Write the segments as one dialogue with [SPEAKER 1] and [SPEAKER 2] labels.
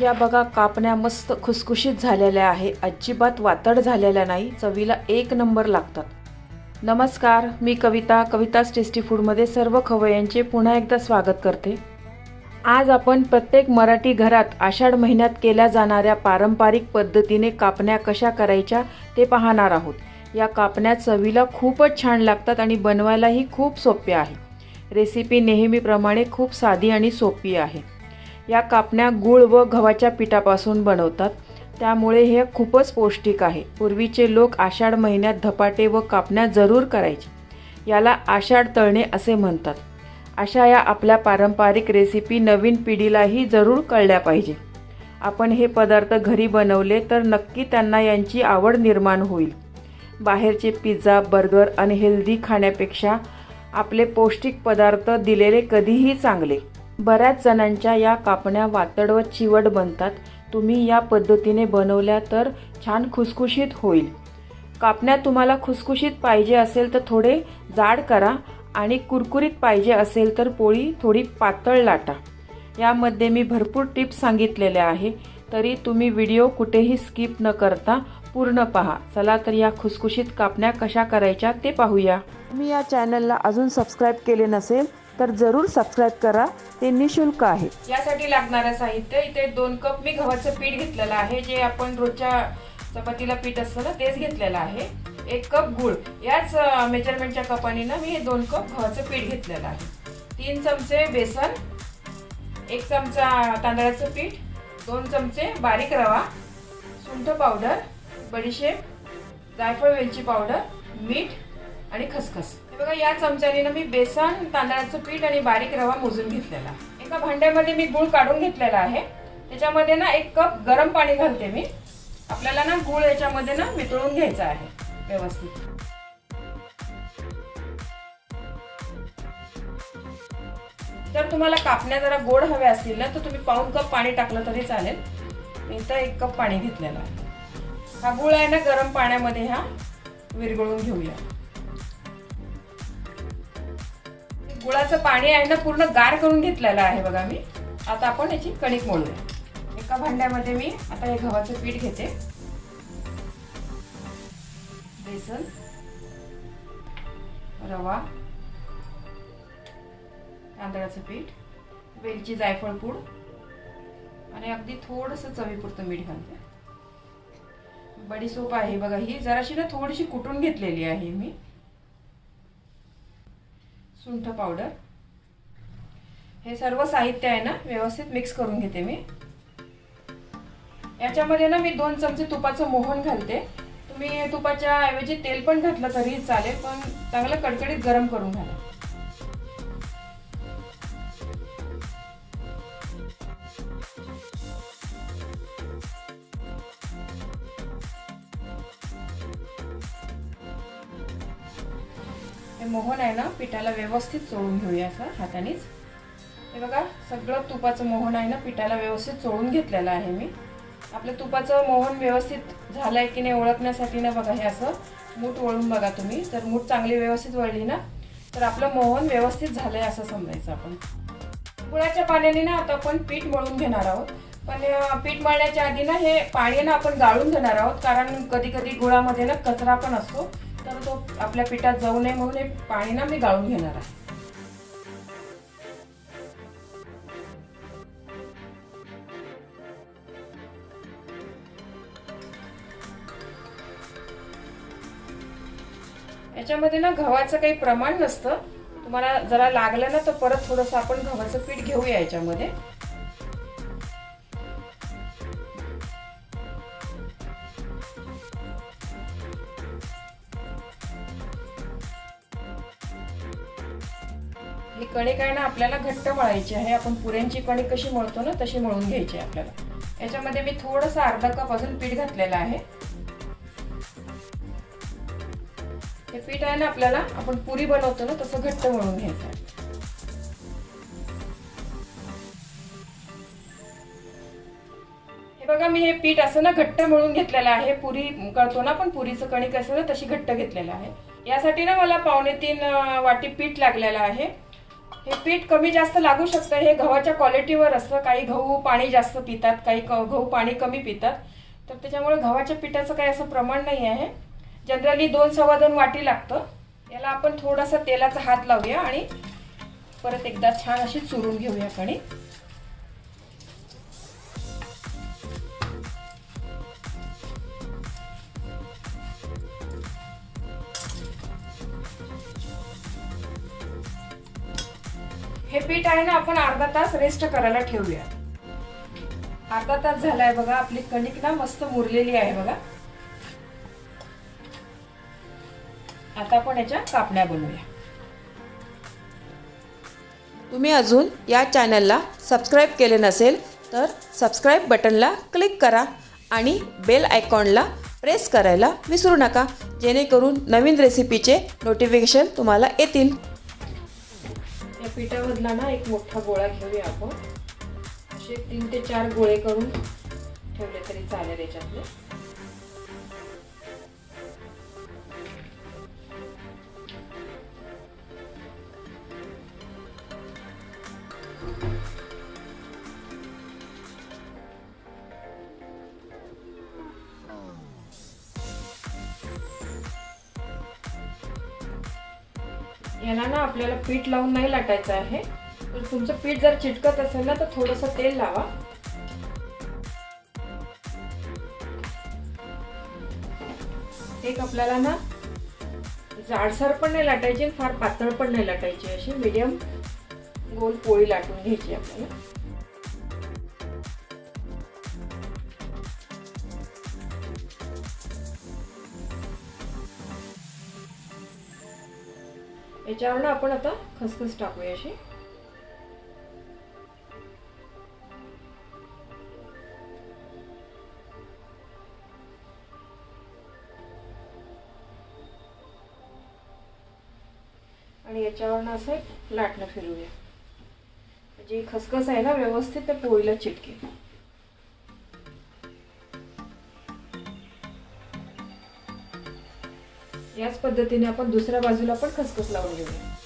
[SPEAKER 1] या बघा कापण्या मस्त खुसखुशीत झालेल्या आहे. अजिबात वातड झालेल्या नाही. चवीला एक नंबर लागतात. नमस्कार मी कविता कविताज टेस्टी फूडमध्ये सर्व खवयांचे पुन्हा एकदा स्वागत करते. आज आपण प्रत्येक मराठी घरात आषाढ महिन्यात केल्या जाणाऱ्या पारंपरिक पद्धतीने कापण्या कशा करायच्या ते पाहणार आहोत. या कापण्या चवीला खूपच छान लागतात आणि बनवायलाही खूप सोप्या आहे रेसिपी नेहमीप्रमाणे खूप साधी आणि सोपी आहे. या कापण्या गूळ व गव्हाच्या पिठापासून बनवतात. त्यामुळे हे खूपच पौष्टिक आहे. पूर्वीचे लोक आषाढ महिन्यात धपाटे व कापण्या जरूर करायचे. याला आषाढ तळणे असे म्हणतात. अशा या आपल्या पारंपरिक रेसिपी नवीन पिढीलाही जरूर कळल्या पाहिजे. आपण हे पदार्थ घरी बनवले तर नक्की त्यांना यांची आवड निर्माण होईल. बाहेरचे पिझ्झा बर्गर अनहेल्दी खाण्यापेक्षा आपले पौष्टिक पदार्थ दिलेले कधीही चांगले. बऱ्याच जणांच्या या कापण्या वातड व चिवट बनतात. तुम्ही या पद्धतीने बनवल्या तर छान खुसखुशीत होईल. कापण्या तुम्हाला खुसखुशीत पाहिजे असेल तर थोडे जाड करा आणि कुरकुरीत पाहिजे असेल तर पोळी थोडी पातळ लाटा. यामध्ये मी भरपूर टिप्स सांगितलेल्या आहे. तरी तुम्ही व्हिडिओ कुठेही स्किप न करता पूर्ण पहा. चला तर या खुसखुशीत कापण्या कशा करायच्या ते पाहूया. तुम्ही या चॅनलला अजून सबस्क्राईब केले नसेल तर जरूर सबस्क्राईब करा. ते निशुल्क आहे. यासाठी लागणारं साहित्य इथे दोन कप मी गव्हाचं पीठ घेतलेलं आहे जे आपण रोजच्या चपातीला पीठ असतं ना तेच घेतलेलं आहे. एक कप गूळ. याच मेजरमेंटच्या कपाने ना मी हे दोन कप गव्हाचं पीठ घेतलेलं आहे. तीन चमचे बेसन एक चमचा तांदळाचं पीठ दोन चमचे बारीक रवा सुंठ पावडर बडीशेप जायफळ वेलची पावडर मीठ आणि खसखस. बघा या चमच्याने ना मी बेसन तांदळाचं पीठ आणि बारीक रवा मोजून घेतलेला. एका भांड्यामध्ये मी गूळ काढून घेतलेला आहे. त्याच्यामध्ये ना एक कप गरम पाणी घालते मी. आपल्याला ना गूळ याच्यामध्ये ना मितळून घ्यायचा आहे व्यवस्थित. जर तुम्हाला कापण्या जरा गोड हव्या असतील ना तर तुम्ही पाऊन कप पाणी टाकलं तरी चालेल. मी तर एक कप पाणी घेतलेलं आहे. हा गुळ आहे ना गरम पाण्यामध्ये हा विरघळून घेऊया. गुळाचं पाणी आहे ना पूर्ण गार करून घेतलेलं आहे बघा मी. आता आपण याची कणिक मळूया एका भांड्यामध्ये मी आता हे गव्हाचं पीठ घेते. बेसन रवा तांदळाचं पीठ वेलची जायफळ पूड आणि अगदी थोडंसं चवीपुरतं मीठ घालते. बडीसोप आहे बघा ही. जराशी ना थोडीशी कुटून घेतलेली आहे मी. सुंठ पावडर हे सर्व साहित्य आहे ना व्यवस्थित मिक्स करून घेते मी. याच्यामध्ये ना मी दोन चमचे तुपाचं मोहन घालते. तुम्ही तुपाच्या ऐवजी तेल पण घातलं तरी चालेल पण चांगलं कडकडीत गरम करून घाला. हे मोहन आहे ना पिठाला व्यवस्थित चोळून घेऊया असं हातानेच. हे बघा सगळं तुपाचं मोहन आहे ना पिठाला व्यवस्थित चोळून घेतलेलं आहे मी. आपलं तुपाचं मोहन व्यवस्थित झालं आहे की नाही ओळखण्यासाठी ना बघा हे असं मूठ वळून बघा तुम्ही. तर मूठ चांगली व्यवस्थित वळली ना तर आपलं मोहन व्यवस्थित झालं आहे असं समजायचं आपण. गुळाच्या पाण्याने ना आता आपण पीठ मळून घेणार आहोत. पण पीठ मळण्याच्या आधी ना हे पाणी ना आपण गाळून घेणार आहोत कारण कधी कधी गुळामध्ये ना कचरा पण असतो. तर तो आपल्या पिठात जाऊ नये म्हणून हे पाणी ना मी गाळून घेणार आहे. याच्यामध्ये ना गव्हाचं काही प्रमाण नसतं. तुम्हाला जरा लागलं ना तर परत थोडंसं आपण गव्हाचं पीठ घेऊया याच्यामध्ये. कणिक आहे ना आपल्याला घट्ट मळायची आहे. आपण पुऱ्यांची कणिक कशी मळतो ना तशी मळून घ्यायची आहे आपल्याला. याच्यामध्ये मी थोडंसं अर्धा कप अजून पीठ घातलेलं आहे. हे पीठ आहे ना आपल्याला आपण पुरी बनवतो ना तसं घट्ट मळून घ्यायचं आहे. हे बघा मी हे पीठ असं ना घट्ट मळून घेतलेलं आहे. पुरी करतो ना पण पुरीचं कणिक असं ना तशी घट्ट घेतलेलं आहे. यासाठी ना मला पावणे तीन वाटी पीठ लागलेलं आहे. हे पीठ कमी जास्त लागू शकतं हे गव्हाच्या क्वालिटीवर असतं. काही गहू पाणी जास्त पितात काही क- गहू पाणी कमी पितात. तर त्याच्यामुळे गव्हाच्या पिठाचं काही असं प्रमाण नाही आहे. जनरली दोन सव्वा दोन वाटी लागतं. याला आपण थोडासा तेलाचा हात लावूया आणि परत एकदा छान अशी चुरून घेऊया कणी पीठ आहे ना आपण अर्धा तास रेस्ट करायला ठेवूया अर्धा तास झालाय बघा आपली कणिक ना मस्त मुरलेली आहे बघा. आता आपण याच्या कापण्या बनवूया. तुम्ही अजून या चॅनलला सबस्क्राईब केले नसेल तर सबस्क्राईब बटनला क्लिक करा आणि बेल आयकॉनला प्रेस करायला विसरू नका. जेणेकरून नवीन रेसिपीचे नोटिफिकेशन तुम्हाला येतील. या पिठामधला ना एक मोठा गोळा घेऊया आपण. असे तीन ते चार गोळे करून ठेवले तरी चालेल याच्यातले. याला ना आपल्याला पीठ लावून नाही लाटायचं आहे. तर तुमचं पीठ जर चिटकत असेल ना तर थोडंसं तेल लावा. एक आपल्याला ना जाडसर पण नाही लाटायची फार पातळ पण नाही लाटायची अशी मीडियम गोल पोळी लाटून घ्यायची आपल्याला. याच्यावर ना आपण आता खसखस टाकूया अशी. आणि याच्यावर ना असं लाटणं फिरवूया. जी खसखस आहे ना व्यवस्थित त्या पोळीला चिटके याच पद्धतीने आपण दुसऱ्या बाजूला पण खसखस लावून घेऊया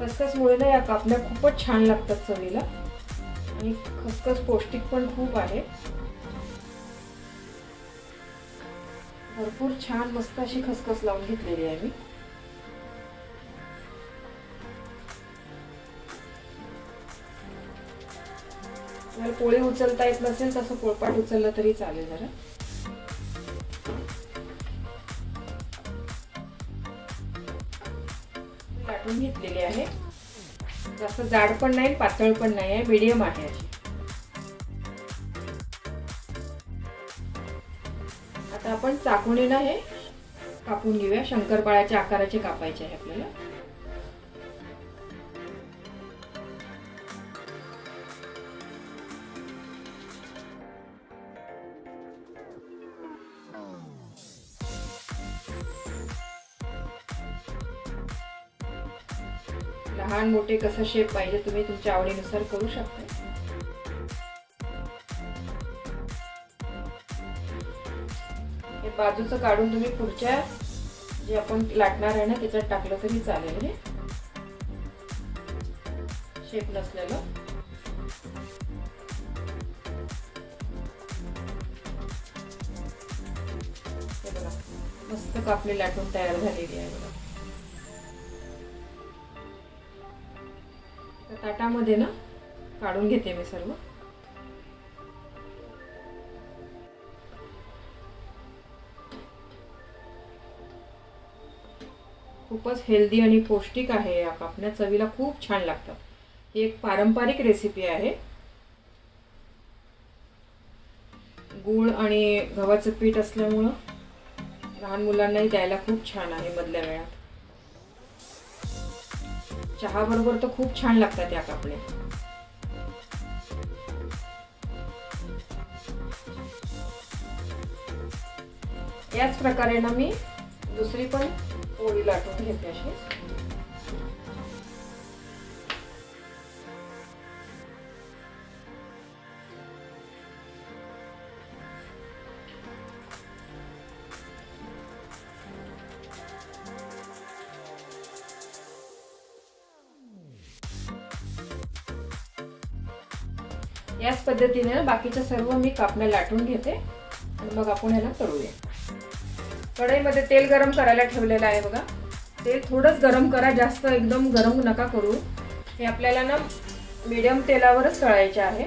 [SPEAKER 1] खसखसमुळे ना या कापण्या खूपच छान लागतात चवीला. आणि खसखस पौष्टिक पण खूप आहे. भरपूर छान मस्त अशी खसखस लावून घेतलेली आहे मी. जर पोळी उचलता येत नसेल तसं पोळपाट उचललं तरी चालेल जरा. लाटून घेतलेली आहे. जास्त जाड पण नाही पातळ पण नाही आहे मिडियम आहे अशी. आता आपण चाकुणीनं हे कापून घेऊया. शंकरपाळ्याच्या आकाराचे कापायचे आहे आपल्याला. लहान मोठे कसं शेप पाहिजे तुम्ही तुमच्या आवडीनुसार करू शकता. हे बाजूचं काढून तुम्ही पुढच्या जे आपण लाटणार आहे ना त्याच्यात टाकलं तरी चालेल हे. शेप नसलेलं. हे बघा मस्त कापली लाटून तयार झालेली आहे बघा. तर ना काढून घेते मी सर्व. खूपच हेल्दी आणि पौष्टिक आहे या कापण्या. चवीला खूप छान लागतात. ही एक पारंपरिक रेसिपी आहे. गूळ आणि गव्हाचं पीठ असल्यामुळं लहान मुलांनाही द्यायला खूप छान आहे मधल्या वेळा. चहा बरोबर तर खूप छान लागतात या कापडे. याच प्रकारे ना मी दुसरी पण पोळी लाटून घेते अशी. याच पद्धतीने बाकीच्या सर्व मी कापण्या लाटून घेते. आणि मग आपण ह्याला तळूया. कढईमध्ये तेल गरम करायला ठेवलेलं आहे बघा. तेल थोडंच गरम करा जास्त एकदम गरम नका करू. हे आपल्याला ना मीडियम तेलावरच तळायचे आहे.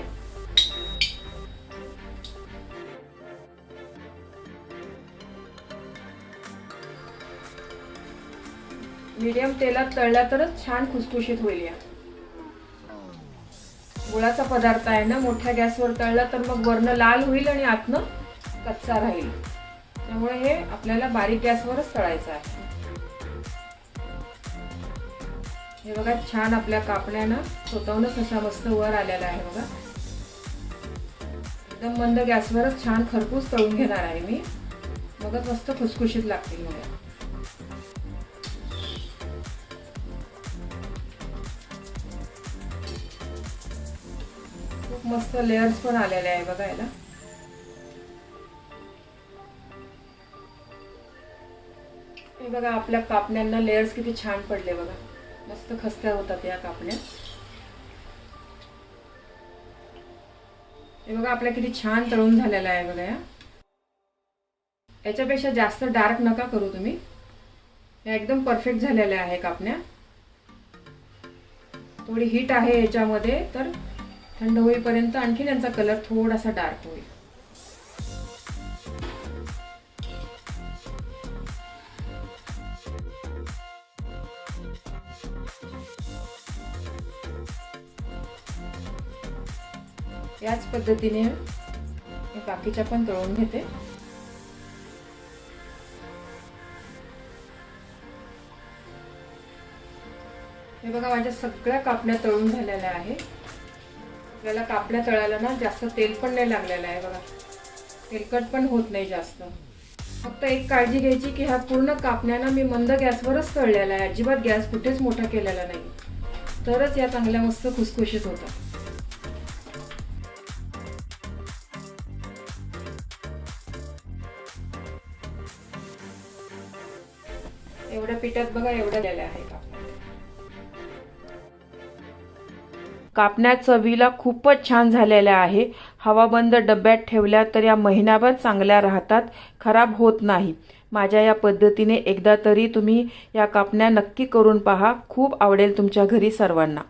[SPEAKER 1] मीडियम तेलात तळला तरच छान खुसखुशीत होईल या. गुळाचा पदार्थ आहे ना मोठ्या गॅसवर तळला तर मग वरनं लाल होईल आणि आतनं कच्चा राहील. त्यामुळे हे आपल्याला बारीक गॅसवरच तळायचं आहे. हे बघा छान आपल्या कापण्यानं स्वतःहूनच असा मस्त वर आलेला आहे बघा. एकदम मंद गॅसवरच छान खरपूस तळून घेणार आहे मी. मगच मस्त खुसखुशीत लागतील मला. मस्त लेअर्स पण आलेले आहे बघा याला हे बघा आपल्या कापण्यांना लेअर्स किती छान पडले बघा. मस्त खस्त्या होतात या कापण्या. हे बघा आपल्या किती छान तळून झालेला आहे बघा या. याच्यापेक्षा जास्त डार्क नका करू तुम्ही. या एकदम परफेक्ट झालेल्या आहे कापण्या. थोडी हीट आहे याच्यामध्ये तर थंड होईपर्यंत आणखी त्यांचा कलर थोडासा डार्क होईल. याच पद्धतीने बाकीच्या पण तळून घेते. हे बघा माझ्या सगळ्या कापण्या तळून झालेल्या आहे आपल्याला कापण्या तळायला ना जास्त तेल पण नाही लागलेलं आहे बघा. तेलकट पण होत नाही जास्त. फक्त एक काळजी घ्यायची की ह्या पूर्ण कापण्यानं मी मंद गॅसवरच तळलेला आहे. अजिबात गॅस कुठेच मोठा केलेला नाही. तरच या चांगल्या मस्त खुसखुशीत होतात एवढ्या पिठात बघा एवढ्या झालेल्या आहे कापण्या चवीला खूपच छान झालेल्या आहे. हवाबंद डब्यात ठेवल्या तर या महिनाभर चांगल्या राहतात खराब होत नाही. माझ्या या पद्धतीने एकदा तरी तुम्ही या कापण्या नक्की करून पहा. खूप आवडेल तुमच्या घरी सर्वांना.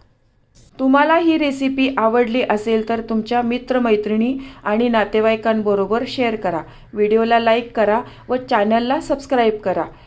[SPEAKER 1] तुम्हाला ही रेसिपी आवडली असेल तर तुमच्या मित्रमैत्रिणी आणि नातेवाईकांबरोबर शेअर करा. व्हिडिओला लाईक करा व चॅनलला सबस्क्राईब करा.